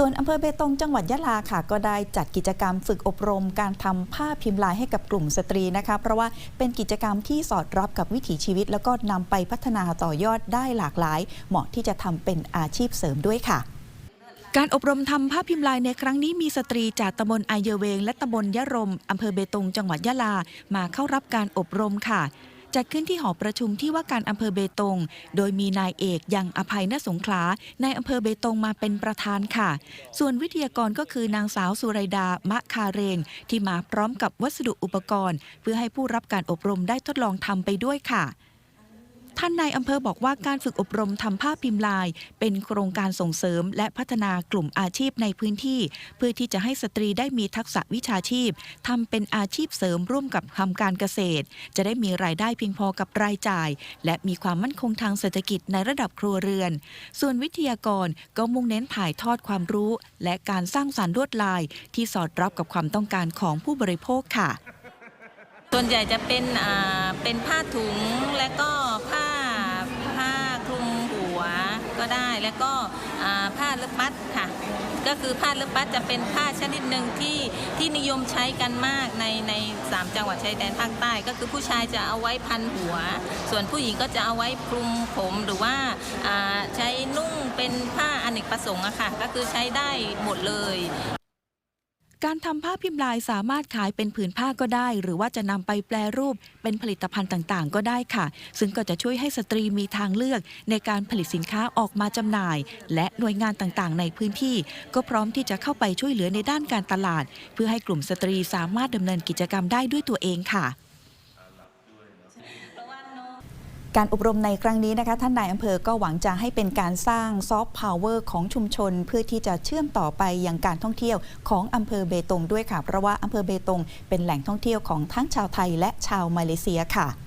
ส่วนอำเภอเบตงจังหวัดยะลาค่ะ ก็ได้จัดกิจกรรมฝึกอบรมการทำผ้าพิมพ์ลายให้กับกลุ่มสตรีนะคะ เพราะว่าเป็นกิจกรรมที่สอดรับกับวิถีชีวิต แล้วก็นำไปพัฒนาต่อยอดได้หลากหลาย เหมาะที่จะทำเป็นอาชีพเสริมด้วยค่ะการอบรมทำผ้าพิมพ์ลายในครั้งนี้มีสตรีจากตำบลไอเยเวง และตำบลยะรมอำเภอเบตงจังหวัดยะลา มาเข้ารับการอบรมค่ะ จัดขึ้นที่หอประชุมที่ว่าการอำเภอเบตง โดยมีนายเอกยังอภัยนสงขลาในอำเภอเบตงมาเป็นประธานค่ะ ส่วนวิทยากรก็คือนางสาวสุไรดามะคาเรงที่มาพร้อมกับวัสดุอุปกรณ์ เพื่อให้ผู้รับการอบรมได้ทดลองทำไปด้วยค่ะ ท่านนายอำเภอบอกว่าการฝึกอบรมทำผ้าพิมพ์ลาย เป็นโครงการส่งเสริม และพัฒนากลุ่มอาชีพในพื้นที่ เพื่อที่จะให้สตรีได้มีทักษะวิชาชีพทำเป็นอาชีพเสริมร่วมกับทำการเกษตร จะได้มีรายได้เพียงพอกับรายจ่าย และมีความมั่นคงทางเศรษฐกิจในระดับครัวเรือน ส่วนวิทยากรก็มุ่งเน้นถ่ายทอดความรู้ และการสร้างสารรค์ลวดลาย ที่สอดรับกับความต้องการของผู้บริโภคค่ะ ส่วนใหญ่จะเป็นเป็นผ้าถุงและก็ ได้ แล้วก็ผ้าเล็บมัดค่ะ ก็คือผ้าเล็บมัดจะเป็นผ้าชนิดหนึ่งที่ที่นิยมใช้กันมากในในสามจังหวัดชายแดนภาคใต้ ก็คือผู้ชายจะเอาไว้พันหัว ส่วนผู้หญิงก็จะเอาไว้คลุมผมหรือว่าใช้นุ่งเป็นผ้าอเนกประสงค์อะค่ะ ก็คือใช้ได้หมดเลย การทำผ้าพิมพ์ลายสามารถขายเป็นผืนผ้าก็ได้ หรือว่าจะนำไปแปลรูปเป็นผลิตภัณฑ์ต่างๆ ก็ได้ค่ะ ซึ่งก็จะช่วยให้สตรีมีทางเลือกในการผลิตสินค้าออกมาจำหน่าย และหน่วยงานต่างๆ ในพื้นที่ ก็พร้อมที่จะเข้าไปช่วยเหลือในด้านการตลาด เพื่อให้กลุ่มสตรีสามารถดำเนินกิจกรรมได้ด้วยตัวเองค่ะ การอบรมในครั้งนี้นะคะ ท่านนายอำเภอก็หวังจะให้เป็นการสร้างซอฟต์พาวเวอร์ของชุมชน เพื่อที่จะเชื่อมต่อไปอยังการท่องเที่ยวของอำเภอเบตงด้วยค่ะ เพราะว่าอำเภอเบตงเป็นแหล่งท่องเที่ยวของทั้งชาวไทยและชาวมาเลเซียค่ะ